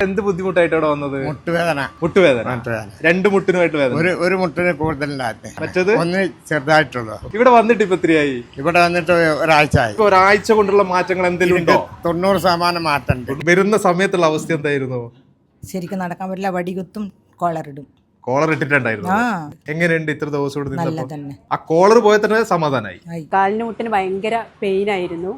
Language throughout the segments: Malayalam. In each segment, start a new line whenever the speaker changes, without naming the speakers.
എന്ത് ബുദ്ധിമുട്ടായിട്ടാണ് വന്നത്?
മുട്ടുവേദന.
മുട്ടുവേദന.
മുട്ടുവേദന.
രണ്ട് മുട്ടിനുമായിട്ട് വേദന.
ഒരു ഒരു മുട്ടിന് കൂടുതലുണ്ടായിരുന്നു
മറ്റത്?
ഒന്ന് ചെറുതായിട്ടുള്ളൂ.
ഇവിടെ വന്നിട്ട് ഇപ്പൊ എത്രയായി?
ഇവിടെ വന്നിട്ട് ഒരാഴ്ച ആയി
ഒരാഴ്ച കൊണ്ടുള്ള മാറ്റങ്ങൾ എന്തെങ്കിലും ഉണ്ടോ?
തൊണ്ണൂറ് ശതമാനം മാറ്റം
വരുന്ന സമയത്തുള്ള അവസ്ഥ എന്തായിരുന്നു?
ശരിക്കും നടക്കാൻ പറ്റില്ല. വടികുത്തും കോളറിടും
കോളർ ഇട്ടിട്ടുണ്ടായിരുന്നു.
ആ.
എങ്ങനെയുണ്ട് ഇത്ര ദിവസം ഇവിടെ ആ കോളർ പോയ തന്നെ സമാധാനായി.
ആയി.
കാലിന് മുട്ടിന് ഭയങ്കര പെയിൻ ആയിരുന്നു.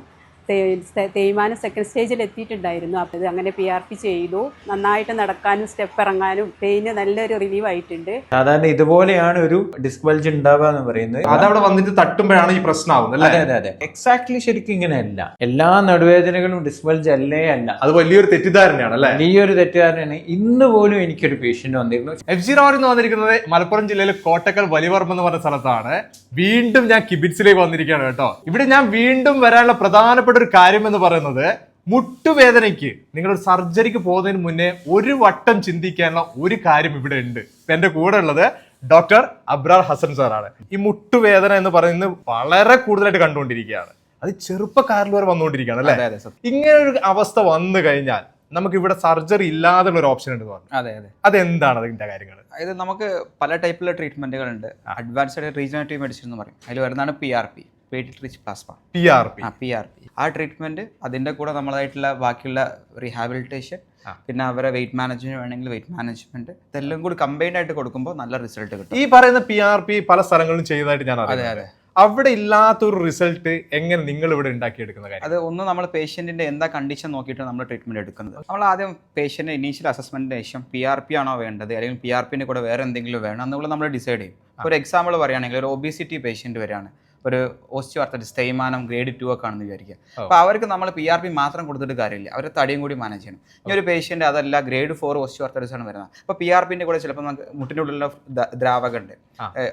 തേയ്മാനം സെക്കൻഡ് സ്റ്റേജിൽ എത്തിയിട്ടുണ്ടായിരുന്നു. അപ്പോൾ ഇത് അങ്ങനെ പി ആർ പി ചെയ്തു. നന്നായിട്ട് നടക്കാനും സ്റ്റെപ്പ് ഇറങ്ങാനും പെയിന് നല്ലൊരു റിലീവ് ആയിട്ടുണ്ട്.
സാധാരണ ഇതുപോലെയാണ് ഒരു ഡിസ്ക് ബൾജ് ഉണ്ടാവുക എന്ന് പറയുന്നത്.
അതവിടെ വന്നിട്ട് തട്ടുമ്പോഴാണ് ഈ പ്രശ്നമാവുന്നത് അല്ലേ?
അതെ അതെ അതെ. എക്സാക്ട്ലി ശരിക്കും ഇങ്ങനെയല്ല. എല്ലാ നടുവേദനകളും ഡിസ്ക് ബൾജ് അല്ലേ അല്ല.
അത് വലിയൊരു തെറ്റിദ്ധാരണയാണ് അല്ലേ?
വലിയൊരു തെറ്റിദ്ധാരണയാണ്. ഇന്ന് പോലും എനിക്കൊരു പേഷ്യന്റ് വന്നിരുന്നു.
എഫ് ജി റാവർ എന്ന് വന്നിരിക്കുന്നത് മലപ്പുറം ജില്ലയിലെ കോട്ടക്കൽ വലിവർമ്മ എന്ന് പറഞ്ഞ സ്ഥലത്താണ്. വീണ്ടും ഞാൻ കിബിറ്റ്സിലേക്ക് വന്നിരിക്കുകയാണ് കേട്ടോ. ഇവിടെ ഞാൻ വീണ്ടും വരാനുള്ള പ്രധാനപ്പെട്ട ഒരു കാര്യം എന്ന് പറയുന്നത് മുട്ടുവേദനയ്ക്ക് നിങ്ങളൊരു സർജറിക്ക് പോകുന്നതിന് മുന്നേ ഒരു വട്ടം ചിന്തിക്കാനുള്ള ഒരു കാര്യം ഇവിടെ ഉണ്ട്. ഇപ്പൊ എന്റെ കൂടെ ഉള്ളത് ഡോക്ടർ അബ്രാർ ഹസൻ സാറാണ്. ഈ മുട്ടുവേദന എന്ന് പറയുന്നത് വളരെ കൂടുതലായിട്ട് കണ്ടുകൊണ്ടിരിക്കുകയാണ്. അത് ചെറുപ്പക്കാരിൽ വരെ വന്നുകൊണ്ടിരിക്കുകയാണ് അല്ലേ?
അതെ അതെ സത്യം.
ഇങ്ങനെ ഒരു അവസ്ഥ വന്നു കഴിഞ്ഞാൽ നമുക്ക് ഇവിടെ സർജറി ഇല്ലാതെയുള്ള ഒരു ഓപ്ഷൻ ഉണ്ട് പറഞ്ഞു.
അതെ അതെ.
അതെന്താണ് അതിന്റെ കാര്യങ്ങൾ?
അതായത് നമുക്ക് പല ടൈപ്പിലുള്ള ട്രീറ്റ്മെന്റുകൾ ഉണ്ട് അഡ്വാൻസ്ഡ് റീജനറേറ്റീവ് മെഡിസിൻ എന്ന് പറയും. അതിൽ വരുന്നതാണ് P R P പേഡിറ്റ് rich plasma
P R P
ആ പി ആർ പി ആ ട്രീറ്റ്മെന്റ് അതിന്റെ കൂടെ നമ്മളായിട്ടുള്ള ബാക്കിയുള്ള റീഹാബിലിറ്റേഷൻ പിന്നെ അവരെ വെയിറ്റ് മാനേജ്മെന്റ് വേണമെങ്കിൽ വെയിറ്റ് മാനേജ്മെന്റ് ഇതെല്ലാം കൂടി കമ്പൈൻഡ് ആയിട്ട് കൊടുക്കുമ്പോൾ നല്ല റിസൾട്ട് കിട്ടും.
ഈ പറയുന്ന പി ആർ പി പല സ്ഥലങ്ങളിലും ചെയ്തതായിട്ട് ഞാൻ
അതെ അതെ.
അവിടെ ഇല്ലാത്തൊരു റിസൾട്ട് എങ്ങനെ നിങ്ങൾ ഇവിടെ ഉണ്ടാക്കിയെടുക്കുന്ന കാര്യം?
അത് ഒന്ന് നമ്മൾ പേഷ്യന്റിന്റെ എന്താ കണ്ടീഷൻ നോക്കിയിട്ട് നമ്മൾ ട്രീറ്റ്മെന്റ് എടുക്കുന്നത്. നമ്മൾ ആദ്യം പേഷ്യന്റ് ഇനീഷ്യൽ അസസ്മെന്റിന് ശേഷം പി ആർ പി ആണോ വേണ്ടത്? അല്ലെങ്കിൽ പി ആർ പിന്നെ കൂടെ വേറെ എന്തെങ്കിലും വേണം എന്നുള്ളത് നമ്മൾ ഡിസൈഡ് ചെയ്യും. ഒരു എക്സാമ്പിൾ പറയുകയാണെങ്കിൽ ഒരു ഒബിസിറ്റി പേഷ്യന്റ് വരികയാണ്. ഒരു ഓസ്റ്റിയോ ആർത്തറ്റിസ് തേയ്മാനം ഗ്രേഡ് ടു ഒക്കെ ആണെന്ന് വിചാരിക്കുക. അപ്പോൾ അവർക്ക് നമ്മൾ പി ആർ പി മാത്രം കൊടുത്തിട്ട് കാര്യമില്ല. അവർ തടിയും കൂടി മാനേജ് ചെയ്യണം. ഇനി ഒരു പേഷ്യന്റ് അതല്ല ഗ്രേഡ് ഫോർ ഓസ്റ്റിയോ ആർത്തറ്റിസ് ആണ് വരുന്നത്. അപ്പോൾ പി ആർ പിന്റെ കൂടെ ചിലപ്പോൾ നമുക്ക് മുട്ടിന്റെ ഉള്ളിലുള്ള ദ്ര- ദ്രാവകമുണ്ട്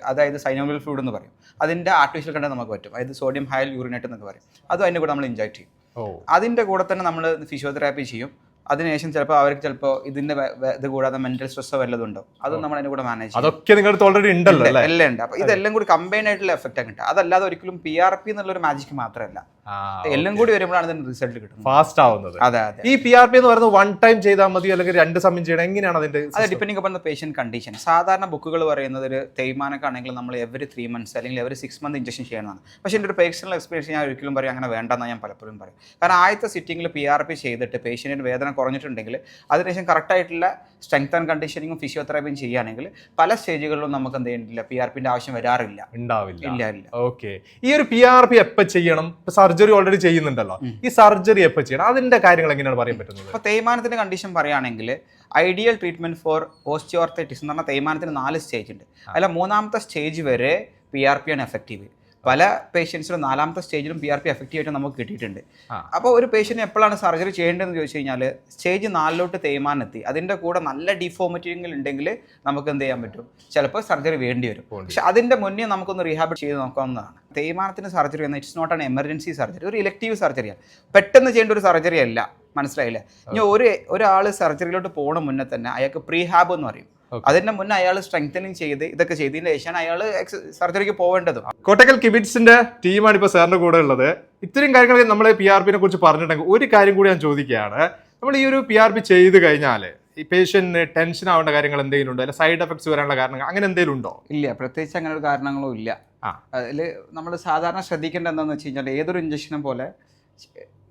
അതായത് സൈനോമിയൽ ഫ്ലൂഡ് എന്ന് പറയും. അതിന്റെ ആർട്ടിഫിഷ്യൽ കണ്ടന്റ് നമുക്ക് പറ്റും. അതായത് സോഡിയം ഹയൽ യൂറിനേറ്റ് എന്നൊക്കെ പറയും. അതും അതിന്റെ കൂടെ നമ്മൾ ഇഞ്ചക്ട് ചെയ്യും. അതിന്റെ കൂടെ തന്നെ നമ്മൾ ഫിസിയോതെറാപ്പി ചെയ്യും. അതിനുശേഷം ചിലപ്പോൾ അവർക്ക് ചിലപ്പോൾ ഇതിന്റെ ഇത് കൂടാതെ മെന്റൽ സ്ട്രെസ് വല്ലതും അത് നമ്മൾ അതിന്റെ കൂടെ മാനേജ്
അതൊക്കെ നിങ്ങളുടെ ഓൾറെഡി ഉണ്ടല്ലോ
എല്ലാം ഉണ്ട്. അപ്പൊ ഇതെല്ലാം കൂടി കമ്പൈൻഡ് ആയിട്ടുള്ള എഫക്റ്റ് കിട്ടുക. അതല്ലാതെ ഒരിക്കലും പി ആർ പി എന്നുള്ള ഒരു മാജിക് മാത്രമല്ല. എല്ലാം കൂടി വരുമ്പോഴാണ് റിസൾട്ട് കിട്ടുന്നത്.
ഫാസ്റ്റ് ആവുന്നത്.
അതെ അതെ.
ഈ പി ആർ പി എന്ന് പറയുന്നത് വൺ ടൈം ചെയ്താൽ മതി അല്ലെങ്കിൽ രണ്ട് സമയം ചെയ്യണം. എങ്ങനെയാണ് അതിന്റെ
അത് depending upon the patient condition സാധാരണ ബുക്കുകൾ പറയുന്നത് ഒരു തേയ്മാനൊക്കെ ആണെങ്കിൽ നമ്മൾ എവറി ത്രീ മന്ത്സ് അല്ലെങ്കിൽ എവറി സിക്സ് മന്ത് ഇഞ്ചക്ഷൻ ചെയ്യണമെന്നാണ് പക്ഷേ എന്റെ ഒരു പേഴ്സണൽ എക്സ്പീരിയൻസ് ഞാൻ ഒരിക്കലും പറയും അങ്ങനെ വേണ്ടെന്ന് ഞാൻ പലപ്പോഴും പറയും. കാരണം ആദ്യത്തെ സിറ്റിംഗിൽ പി ആർ പി ചെയ്തിട്ട് പേഷ്യന്റിന് വേദന കുറഞ്ഞിട്ടുണ്ടെങ്കിൽ അതിനുശേഷം കറക്റ്റായിട്ടുള്ള സ്ട്രെങ്ത് ആൻഡ് കണ്ടീഷനിങ്ങും ഫിസിയോതെറാപ്പിയും ചെയ്യുകയാണെങ്കിൽ പല സ്റ്റേജുകളിലും നമുക്ക് എന്ത് ചെയ്യുന്നില്ല പി ആർ പിന്റെ ആവശ്യം വരാറില്ല.
ഉണ്ടാവില്ല.
ഇല്ല ഇല്ല.
ഓക്കെ ഈ ഒരു പി ആർ പി എപ്പോ ചെയ്യണം? സർജറി ഓൾറെഡി ചെയ്യുന്നുണ്ടല്ലോ. ഈ സർജറി എപ്പോ ചെയ്യണം? അതിന്റെ കാര്യങ്ങൾ എങ്ങനെയാണ് പറയാൻ പറ്റുന്നത്?
അപ്പോൾ തേയ്മാനത്തിന്റെ കണ്ടീഷൻ പറയുകയാണെങ്കിൽ ഐഡിയൽ ട്രീറ്റ്മെന്റ് ഫോർ ഓസ്റ്റിയോർത്തൈറ്റിസ് എന്ന് പറഞ്ഞാൽ തേയ്മാനത്തിന് നാല് സ്റ്റേജ് ഉണ്ട്. അല്ല മൂന്നാമത്തെ സ്റ്റേജ് വരെ പി ആർ പി ആണ് എഫക്റ്റീവ് പല പേഷ്യൻസിലും നാലാമത്തെ സ്റ്റേജിലും പി ആർ പി എഫക്റ്റീവ് ആയിട്ട് നമുക്ക് കിട്ടിയിട്ടുണ്ട്. അപ്പോൾ ഒരു പേഷ്യന്റ് എപ്പോഴാണ് സർജറി ചെയ്യേണ്ടതെന്ന് ചോദിച്ചു കഴിഞ്ഞാൽ സ്റ്റേജ് നാലിലോട്ട് തേയ്മാനെത്തി. അതിന്റെ കൂടെ നല്ല ഡിഫോമിറ്റിങ്ങൾ ഉണ്ടെങ്കിൽ നമുക്ക് എന്ത് ചെയ്യാൻ പറ്റും? ചിലപ്പോൾ സർജറി വേണ്ടി വരും. പക്ഷെ അതിന്റെ മുന്നേ നമുക്കൊന്ന് റീഹാബിറ്റ് ചെയ്ത് നോക്കാവുന്നതാണ്. തേയ്മാനത്തിന് സർജറി എന്ന it's not an emergency surgery ഒരു ഇലക്റ്റീവ് സർജറിയാണ് പെട്ടെന്ന് ചെയ്യേണ്ട ഒരു സർജറി അല്ല. മനസ്സിലായില്ലേ? ഇനി ഒരു ഒരാൾ സർജറിയിലോട്ട് പോകണ മുന്നേ തന്നെ അയാൾക്ക് പ്രീഹാബ് എന്ന് പറയും. അതിന്റെ മുന്നേ അയാൾ സ്ട്രെങ്തനിങ് ചെയ്ത് ഇതൊക്കെ ചെയ്തതിന് ശേഷമാണ് അയാൾ സർജറിക്ക് പോവേണ്ടതും.
കോട്ടക്കൽ കിബിറ്റ്സിന്റെ ടീമാണ് ഇപ്പൊ സാറിന്റെ കൂടെ ഉള്ളത്. ഇത്രയും കാര്യങ്ങൾ നമ്മൾ പി ആർ പിനെ കുറിച്ച് പറഞ്ഞിട്ടുണ്ടെങ്കിൽ ഒരു കാര്യം കൂടി ഞാൻ ചോദിക്കുകയാണ്. നമ്മൾ ഈ ഒരു പി ആർ പി ചെയ്ത് കഴിഞ്ഞാൽ ഈ പേഷ്യന്റിന് ടെൻഷൻ ആവേണ്ട കാര്യങ്ങൾ എന്തെങ്കിലും ഉണ്ടോ? അല്ലെങ്കിൽ സൈഡ് എഫക്ട്സ് വരാനുള്ള കാരണങ്ങൾ അങ്ങനെ എന്തെങ്കിലും ഉണ്ടോ?
ഇല്ല പ്രത്യേകിച്ച് അങ്ങനെ ഒരു കാരണങ്ങളും ഇല്ല. അതിൽ നമ്മൾ സാധാരണ ശ്രദ്ധിക്കേണ്ട എന്താണെന്ന് വെച്ച് കഴിഞ്ഞാൽ ഏതൊരു ഇഞ്ചക്ഷനും പോലെ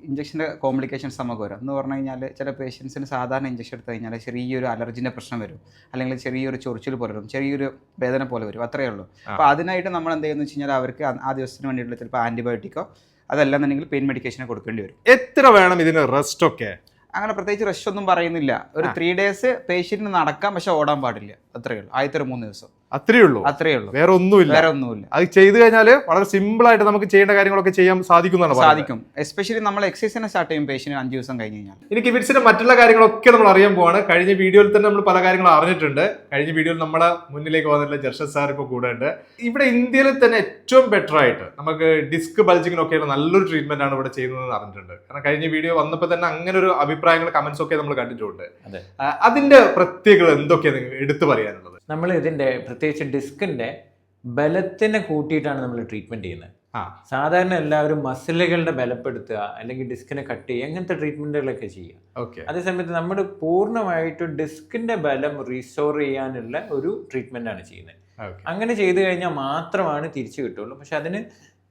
ഇഞ്ചക്ഷന്റെ കോംപ്ലിക്കേഷൻസ് നമുക്ക് വരും. എന്ന് പറഞ്ഞു കഴിഞ്ഞാൽ ചില പേഷ്യൻസിന് സാധാരണ ഇഞ്ചക്ഷൻ എടുത്തു കഴിഞ്ഞാൽ ചെറിയൊരു അലർജിന്റെ പ്രശ്നം വരും. അല്ലെങ്കിൽ ചെറിയൊരു ചൊറിച്ചിൽ പോലെ വരും. ചെറിയൊരു വേദന പോലെ വരും. അത്രയേ ഉള്ളൂ. അപ്പോൾ അതിനായിട്ട് നമ്മൾ എന്ത് ചെയ്യുന്നത് വെച്ച് കഴിഞ്ഞാൽ അവർക്ക് ആ- ആ ദിവസത്തിന് വേണ്ടിയിട്ടുള്ള ചിലപ്പോൾ ആന്റിബയോട്ടിക്കോ അതല്ലെന്നുണ്ടെങ്കിൽ പെയിൻ മെഡിക്കേഷനെ കൊടുക്കേണ്ടി വരും.
എത്ര വേണം ഇതിന് റെസ്റ്റ് ഒക്കെ?
അങ്ങനെ പ്രത്യേകിച്ച് റഷ് ഒന്നും പറയുന്നില്ല. ഒരു ത്രീ ഡേയ്സ് പേഷ്യന്റിന് നടക്കാം പക്ഷെ ഓടാൻ പാടില്ല. അത്രയേ ഉള്ളൂ. ആദ്യത്തെ ഒരു മൂന്ന് ദിവസം.
അത്രയേ ഉള്ളൂ.
അത്രയേ ഉള്ളൂ.
വേറെ ഒന്നുമില്ല.
വേറെ ഒന്നുമില്ല.
അത് ചെയ്തു കഴിഞ്ഞാൽ വളരെ സിമ്പിൾ ആയിട്ട് നമുക്ക് ചെയ്യേണ്ട കാര്യങ്ങളൊക്കെ ചെയ്യാൻ സാധിക്കുന്നതാണ് പറയുന്നത്.
സാധിക്കും. എസ്പെഷ്യലി നമ്മൾ എക്സസൈസിനെ സ്റ്റാർട്ട് ചെയ്യും പേഷ്യന് അഞ്ച് ദിവസം കഴിഞ്ഞ് കഴിഞ്ഞാൽ
ഇനി ഇവിടുത്തെ മറ്റുള്ള കാര്യങ്ങളൊക്കെ നമ്മൾ അറിയാൻ പോവാണ്. കഴിഞ്ഞ വീഡിയോയിൽ തന്നെ നമ്മൾ പല കാര്യങ്ങളും അറിഞ്ഞിട്ടുണ്ട്. കഴിഞ്ഞ വീഡിയോയിൽ നമ്മളെ മുന്നിലേക്ക് വന്നിട്ടുള്ള ജർഷദ് സാർ ഇപ്പോൾ കൂടെ ഉണ്ട്. ഇവിടെ ഇന്ത്യയിൽ തന്നെ ഏറ്റവും ബെറ്റർ ആയിട്ട് നമുക്ക് ഡിസ്ക് ബൾജിങ്ങിനൊക്കെയുള്ള നല്ലൊരു ട്രീറ്റ്മെന്റ് ആണ് ഇവിടെ ചെയ്യുന്നത് അറിഞ്ഞിട്ടുണ്ട്. കാരണം കഴിഞ്ഞ വീഡിയോ വന്നപ്പോൾ തന്നെ അങ്ങനെ ഒരു അഭിപ്രായങ്ങൾ കമന്റ്സ് ഒക്കെ നമ്മൾ കണ്ടിട്ടുണ്ട്.
അതെ.
അതിന്റെ പ്രത്യേകത എന്തൊക്കെയാണ് നിങ്ങൾ എടുത്തു പറയാനുള്ളത്?
നമ്മൾ ഇതിന്റെ പ്രത്യേകിച്ച് ഡിസ്കിന്റെ ബലത്തിനെ കൂട്ടിയിട്ടാണ് നമ്മൾ ട്രീറ്റ്മെന്റ് ചെയ്യുന്നത്. സാധാരണ എല്ലാവരും മസിലുകളുടെ ബലപ്പെടുത്തുക അല്ലെങ്കിൽ ഡിസ്കിനെ കട്ട് ചെയ്യുക അങ്ങനത്തെ ട്രീറ്റ്മെന്റുകളൊക്കെ ചെയ്യുക.
ഓക്കെ.
അതേസമയത്ത് നമ്മൾ പൂർണമായിട്ടും ഡിസ്കിന്റെ ബലം റീസ്റ്റോർ ചെയ്യാനുള്ള ഒരു ട്രീറ്റ്മെന്റ് ആണ് ചെയ്യുന്നത്. അങ്ങനെ ചെയ്തു കഴിഞ്ഞാൽ മാത്രമാണ് തിരിച്ചു കിട്ടുള്ളൂ പക്ഷെ അതിന്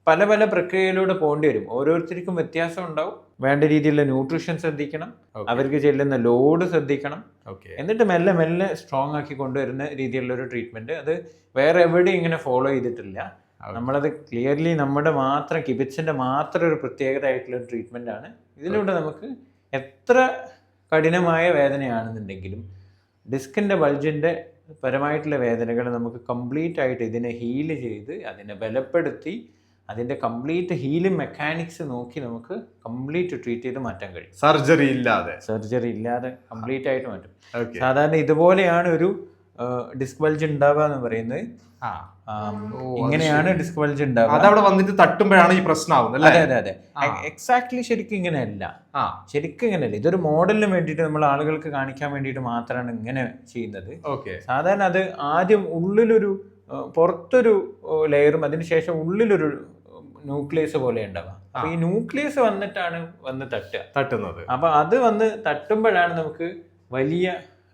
പല പല പ്രക്രിയയിലൂടെ പോകേണ്ടി വരും. ഓരോരുത്തർക്കും വ്യത്യാസം ഉണ്ടാവും. വേണ്ട രീതിയിലുള്ള ന്യൂട്രീഷൻ ശ്രദ്ധിക്കണം. അവർക്ക് ചെല്ലുന്ന ലോഡ് ശ്രദ്ധിക്കണം. എന്നിട്ട് മെല്ലെ മെല്ലെ സ്ട്രോങ് ആക്കി കൊണ്ടുവരുന്ന രീതിയിലുള്ള ഒരു ട്രീറ്റ്മെന്റ് അത് വേറെ എവിടെയും ഇങ്ങനെ ഫോളോ ചെയ്തിട്ടില്ല. നമ്മളത് ക്ലിയർലി നമ്മുടെ മാത്രം കിബിറ്റ്സിന്റെ മാത്രം ഒരു പ്രത്യേകത ആയിട്ടുള്ള ഒരു ട്രീറ്റ്മെന്റ് ആണ്. ഇതിലൂടെ നമുക്ക് എത്ര കഠിനമായ വേദനയാണെന്നുണ്ടെങ്കിലും ഡിസ്കിന്റെ ബൾജിന്റെ പരമായിട്ടുള്ള വേദനകൾ നമുക്ക് കംപ്ലീറ്റ് ആയിട്ട് ഇതിനെ ഹീൽ ചെയ്ത് അതിനെ ബലപ്പെടുത്തി അതിന്റെ കംപ്ലീറ്റ് ഹീലിംഗ് മെക്കാനിക്സ് നോക്കി നമുക്ക് കംപ്ലീറ്റ് ട്രീറ്റ് ചെയ്ത് മാറ്റാൻ കഴിയും.
സർജറി ഇല്ലാതെ.
സർജറി ഇല്ലാതെ കംപ്ലീറ്റ് ആയിട്ട് മാറ്റും. സാധാരണ ഇതുപോലെയാണ് ഒരു ഡിസ്ക് ബൾജ് ഉണ്ടാവുക എന്ന് പറയുന്നത്. ഇങ്ങനെയാണ് ഡിസ്ക് ബൾജ് ഉണ്ടാവുക.
അതവിടെ വന്നിട്ട് തട്ടുമ്പോഴാണ് ഈ പ്രശ്നമാവുന്നത്
അതെ
അല്ലേ?
അതെ അതെ. എക്സാക്ട്ലി ശരിക്കും ഇങ്ങനെയല്ല.
ആ.
ശരിക്കും ഇങ്ങനെയല്ല. ഇതൊരു മോഡലിന് വേണ്ടിയിട്ട് നമ്മൾ ആളുകൾക്ക് കാണിക്കാൻ വേണ്ടിയിട്ട് മാത്രമാണ് ഇങ്ങനെ ചെയ്യുന്നത്.
ഓക്കെ
സാധാരണ അത് ആദ്യം ഉള്ളിലൊരു പുറത്തൊരു ലെയറും അതിനുശേഷം ഉള്ളിലൊരു ന്യൂക്ലിയസ് പോലെ ഉണ്ടാവുക. അപ്പൊ ഈ ന്യൂക്ലിയസ് വന്നിട്ടാണ് വന്ന് തട്ടുക.
തട്ടുന്നത്.
അപ്പൊ അത് വന്ന് തട്ടുമ്പോഴാണ് നമുക്ക് വലിയ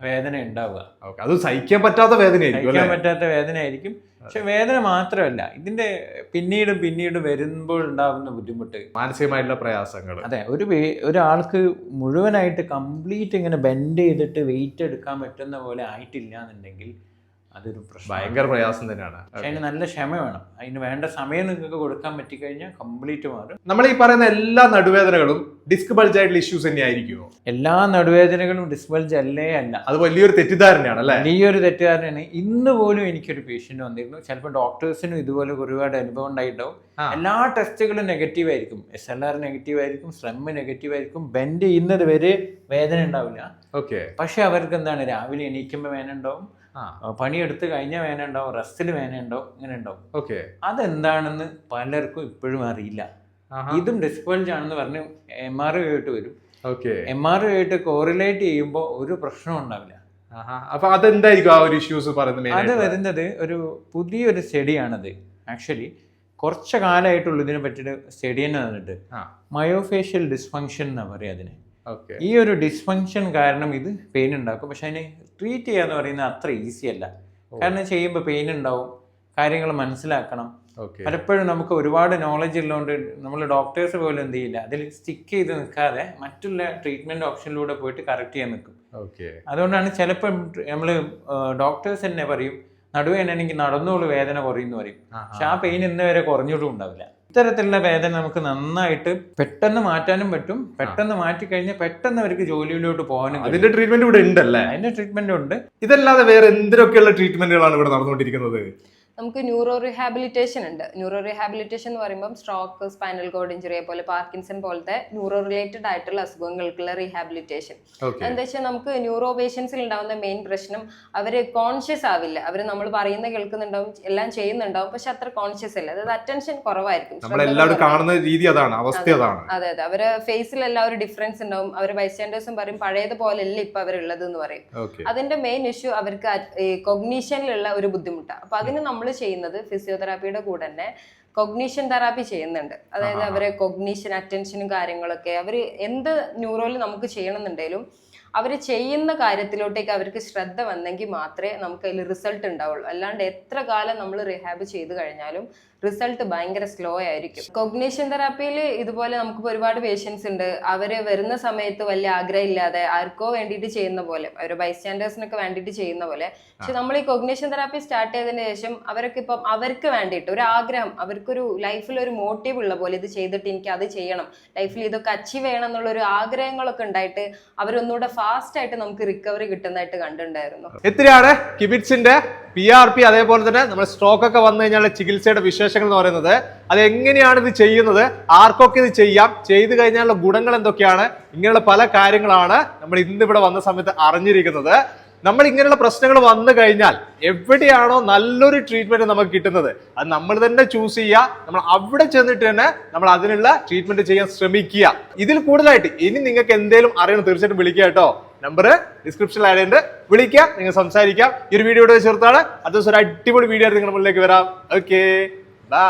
വേദന ഉണ്ടാവുക.
അത് സഹിക്കാൻ പറ്റാത്ത വേദനയായിരിക്കും
സഹിക്കാൻ
പറ്റാത്ത
പറ്റാത്ത വേദനയായിരിക്കും. പക്ഷെ വേദന മാത്രമല്ല ഇതിന്റെ പിന്നീടും പിന്നീടും വരുമ്പോൾ ഉണ്ടാവുന്ന ബുദ്ധിമുട്ട്.
മാനസികമായിട്ടുള്ള പ്രയാസങ്ങൾ
അതെ ഒരു ഒരാൾക്ക് മുഴുവനായിട്ട് കംപ്ലീറ്റ് ഇങ്ങനെ ബെൻഡ് ചെയ്തിട്ട് വെയിറ്റ് എടുക്കാൻ പറ്റുന്ന പോലെ ആയിട്ടില്ല എന്നുണ്ടെങ്കിൽ അതൊരു പ്രശ്നം
ഭയങ്കര പ്രയാസം തന്നെയാണ്.
പക്ഷേ അതിന് നല്ല ക്ഷമ വേണം. അതിന് വേണ്ട സമയം നിങ്ങൾക്ക് കൊടുക്കാൻ പറ്റിക്കഴിഞ്ഞാൽ കംപ്ലീറ്റ് മാറും.
നമ്മൾ ഈ പറയുന്ന എല്ലാ നടുവേദനകളും ഡിസ്ക് ബൾജ് ആയിട്ടുള്ള ഇഷ്യൂസ് തന്നെ ആയിരിക്കുമോ?
എല്ലാ നടുവേദനകളും ഡിസ്ക് ബൾജ് അല്ലേ അല്ല.
അത് വലിയൊരു തെറ്റിദ്ധാരണയാണ് അല്ലേ?
വലിയൊരു തെറ്റിദ്ധാരണയാണ്. ഇന്ന് പോലും എനിക്കൊരു പേഷ്യന്റ് വന്നിരുന്നു. ചിലപ്പോൾ ഡോക്ടേഴ്സിനും ഇതുപോലെ ഒരുപാട് അനുഭവം ഉണ്ടായിട്ടുണ്ടാവും. എല്ലാ ടെസ്റ്റുകളും നെഗറ്റീവ് ആയിരിക്കും. എസ് എൽ ആർ നെഗറ്റീവ് ആയിരിക്കും. സ്ലം നെഗറ്റീവ് ആയിരിക്കും. ബെൻഡ് ചെയ്യുന്നത് വരെ വേദന ഉണ്ടാവില്ല.
ഓക്കെ
പക്ഷെ അവർക്ക് എന്താണ്? രാവിലെ എണീക്കുമ്പോൾ വേദന ഉണ്ടാവും. പണിയെടുത്ത് കഴിഞ്ഞ വേന ഉണ്ടാവും റെസ്റ്റിൽ വേന ഉണ്ടാവും ഇങ്ങനെ ഉണ്ടാവും
ഓക്കെ.
അതെന്താണെന്ന് പലർക്കും ഇപ്പോഴും അറിയില്ല. ഇതും ഡിസ്പൾജ് ആണെന്ന് പറഞ്ഞ് എം ആർ ആയിട്ട് വരും.
ഓക്കെ.
എം ആർ ആയിട്ട് കോറിലേറ്റ് ചെയ്യുമ്പോൾ ഒരു പ്രശ്നവും ഉണ്ടാവില്ല.
അപ്പൊ അതെന്തായിരിക്കും ആ ഒരു ഇഷ്യൂസ് പറയുന്നത്
അത് വരുന്നത് ഒരു പുതിയൊരു സ്റ്റഡിയാണത് ആക്ച്വലി കുറച്ച് കാലമായിട്ടുള്ള ഇതിനെ പറ്റിയിട്ട് സ്റ്റഡി തന്നെ വന്നിട്ട്. മയോഫേഷ്യൽ ഡിസ്ഫങ്ഷൻ എന്നാ പറയുക അതിന്. ഈ ഒരു ഡിസ്ഫങ്ഷൻ കാരണം ഇത് പെയിൻ ഉണ്ടാക്കും. പക്ഷെ അതിനെ ട്രീറ്റ് ചെയ്യുക എന്ന് പറയുന്നത് അത്ര ഈസി അല്ല. കാരണം ചെയ്യുമ്പോൾ പെയിൻ ഉണ്ടാവും. കാര്യങ്ങൾ മനസ്സിലാക്കണം. പലപ്പോഴും നമുക്ക് ഒരുപാട് നോളജ് ഉള്ളതുകൊണ്ട് നമ്മൾ ഡോക്ടേഴ്സ് പോലും എന്ത് ചെയ്യില്ല. അതിൽ സ്റ്റിക്ക് ചെയ്ത് നിൽക്കാതെ മറ്റുള്ള ട്രീറ്റ്മെന്റ് ഓപ്ഷനിലൂടെ പോയിട്ട് കറക്റ്റ് ചെയ്യാൻ നിൽക്കും. അതുകൊണ്ടാണ് ചിലപ്പോൾ നമ്മൾ ഡോക്ടേഴ്സ് തന്നെ പറയും നടുവേനാണെങ്കിൽ നടന്നോളൂ വേദന കുറയുന്നു പറയും. പക്ഷെ ആ പെയിൻ ഇന്ന് വരെ കുറഞ്ഞിട്ടും ഉണ്ടാവില്ല. ഇത്തരത്തിലുള്ള വേദന നമുക്ക് നന്നായിട്ട് പെട്ടെന്ന് മാറ്റാനും പറ്റും. പെട്ടെന്ന് മാറ്റി കഴിഞ്ഞാൽ പെട്ടെന്ന് അവർക്ക് ജോലിയിലോട്ട് പോകാനും
അതിന്റെ ട്രീറ്റ്മെന്റ് ഇവിടെ ഉണ്ടല്ലേ?
അതിന്റെ ട്രീറ്റ്മെന്റ് ഉണ്ട്.
ഇതല്ലാതെ വേറെ എന്തിനൊക്കെയുള്ള ട്രീറ്റ്മെന്റുകളാണ് ഇവിടെ നടന്നുകൊണ്ടിരിക്കുന്നത്?
നമുക്ക് ന്യൂറോ റിഹാബിലിറ്റേഷൻ ഉണ്ട്. ന്യൂറോ റിഹാബിലിറ്റേഷൻ എന്ന് പറയുമ്പോൾ സ്ട്രോക്ക് സ്പൈനൽ കോഡ് ഇഞ്ചുറി പോലെ പാർക്കിൻസൺ പോലത്തെ ന്യൂറോ റിലേറ്റഡ് ആയിട്ടുള്ള അസുഖങ്ങൾക്കുള്ള റീഹാബിലിറ്റേഷൻ എന്താ വെച്ചാൽ നമുക്ക് ന്യൂറോ പേഷ്യൻസിൽ ഉണ്ടാവുന്ന മെയിൻ പ്രശ്നം അവർ കോൺഷ്യസ് ആവില്ല. അവർ നമ്മൾ പറയുന്ന കേൾക്കുന്നുണ്ടാവും എല്ലാം ചെയ്യുന്നുണ്ടാവും പക്ഷെ അത്ര കോൺഷ്യസ് അല്ല. അതായത് അറ്റൻഷൻ കുറവായിരിക്കും.
നമ്മളെല്ലാവരും കാണുന്ന രീതി അതാണ് അവസ്ഥ അതാണ്.
അതെ അതെ. അവരെ ഫേസിലെല്ലാം ഒരു ഡിഫറൻസ് ഉണ്ടാവും. അവർ ബൈസ്റ്റാൻഡേഴ്സും പറയും പഴയതുപോലെയല്ല ഇപ്പൊ അവരുള്ളത് എന്ന് പറയും അതിന്റെ മെയിൻ ഇഷ്യൂ അവർക്ക് കൊഗ്നീഷനിലുള്ള ഒരു ബുദ്ധിമുട്ടാണ് അപ്പൊ അതിന് നമ്മൾ ചെയ്യുന്നത് ഫിസിയോതെറാപ്പിയുടെ കൂടെ തന്നെ കൊഗ്നീഷൻ തെറാപ്പി ചെയ്യുന്നുണ്ട്. അതായത് അവരെ കൊഗ്നീഷൻ അറ്റൻഷനും കാര്യങ്ങളൊക്കെ അവർ എന്ത് ന്യൂറോയിൽ നമുക്ക് ചെയ്യണമെന്നുണ്ടെങ്കിലും അവർ ചെയ്യുന്ന കാര്യത്തിലോട്ടേക്ക് അവർക്ക് ശ്രദ്ധ വന്നെങ്കിൽ മാത്രമേ നമുക്ക് അതിൽ റിസൾട്ട് ഉണ്ടാവുള്ളൂ. അല്ലാണ്ട് എത്ര കാലം നമ്മൾ റിഹാബ് ചെയ്ത് കഴിഞ്ഞാലും റിസൾട്ട് ഭയങ്കര സ്ലോ ആയിരിക്കും. കൊഗ്നേഷൻ തെറാപ്പിയിൽ ഇതുപോലെ നമുക്ക് ഒരുപാട് പേഷ്യൻസ് ഉണ്ട്. അവർ വരുന്ന സമയത്ത് വലിയ ആഗ്രഹം ഇല്ലാതെ ആർക്കോ വേണ്ടിയിട്ട് ചെയ്യുന്ന പോലെ ഒരു ബൈസ്റ്റാൻഡേഴ്സിനൊക്കെ വേണ്ടിയിട്ട് ചെയ്യുന്ന പോലെ പക്ഷെ നമ്മൾ ഈ കൊഗ്നേഷൻ തെറാപ്പി സ്റ്റാർട്ട് ചെയ്തതിന് ശേഷം അവരൊക്കെ ഇപ്പം അവർക്ക് വേണ്ടിയിട്ട് ഒരു ആഗ്രഹം അവർക്കൊരു ലൈഫിൽ ഒരു മോട്ടീവ് ഉള്ള പോലെ ഇത് ചെയ്തിട്ട് എനിക്ക് അത് ചെയ്യണം ലൈഫിൽ ഇതൊക്കെ അച്ചീവ് ചെയ്യണം എന്നുള്ള ഒരു ആഗ്രഹങ്ങളൊക്കെ ഉണ്ടായിട്ട് അവരൊന്നുകൂടെ ഫാസ്റ്റ് ആയിട്ട് നമുക്ക് റിക്കവറി കിട്ടുന്നതായിട്ട് കണ്ടിട്ടുണ്ടായിരുന്നു.
എത്രയാണ് കിബിറ്റ്സിന്റെ പി ആർ പി അതേപോലെ തന്നെ നമ്മുടെ സ്ട്രോക്ക് ഒക്കെ വന്നു കഴിഞ്ഞാൽ ചികിത്സയുടെ വിശേഷങ്ങൾ എന്ന് പറയുന്നത് അത് എങ്ങനെയാണ് ഇത് ചെയ്യുന്നത്? ആർക്കൊക്കെ ഇത് ചെയ്യാം? ചെയ്തു കഴിഞ്ഞാലുള്ള ഗുണങ്ങൾ എന്തൊക്കെയാണ്? ഇങ്ങനെയുള്ള പല കാര്യങ്ങളാണ് നമ്മൾ ഇന്ന് ഇവിടെ വന്ന സമയത്ത് അറിഞ്ഞിരിക്കുന്നത്. നമ്മൾ ഇങ്ങനെയുള്ള പ്രശ്നങ്ങൾ വന്നു കഴിഞ്ഞാൽ എവിടെയാണോ നല്ലൊരു ട്രീറ്റ്മെന്റ് നമുക്ക് കിട്ടുന്നത്? അത് നമ്മൾ തന്നെ ചൂസ് ചെയ്യുക. നമ്മൾ അവിടെ ചെന്നിട്ട് തന്നെ നമ്മൾ അതിനുള്ള ട്രീറ്റ്മെന്റ് ചെയ്യാൻ ശ്രമിക്കുക. ഇതിൽ കൂടുതലായിട്ട് ഇനി നിങ്ങൾക്ക് എന്തെങ്കിലും അറിയണം തീർച്ചയായിട്ടും വിളിക്കുക കേട്ടോ. നമ്പർ ഡിസ്ക്രിപ്ഷനിൽ ആഡ് ഉണ്ട് വിളിക്കാം നിങ്ങൾ സംസാരിക്കാം. ഈ ഒരു വീഡിയോ ചേർത്താണ് അത് ദിവസം ഒരു അടിപൊളി വീഡിയോ ആയിട്ട് നിങ്ങളുടെ മുന്നിലേക്ക് വരാം. Okay bye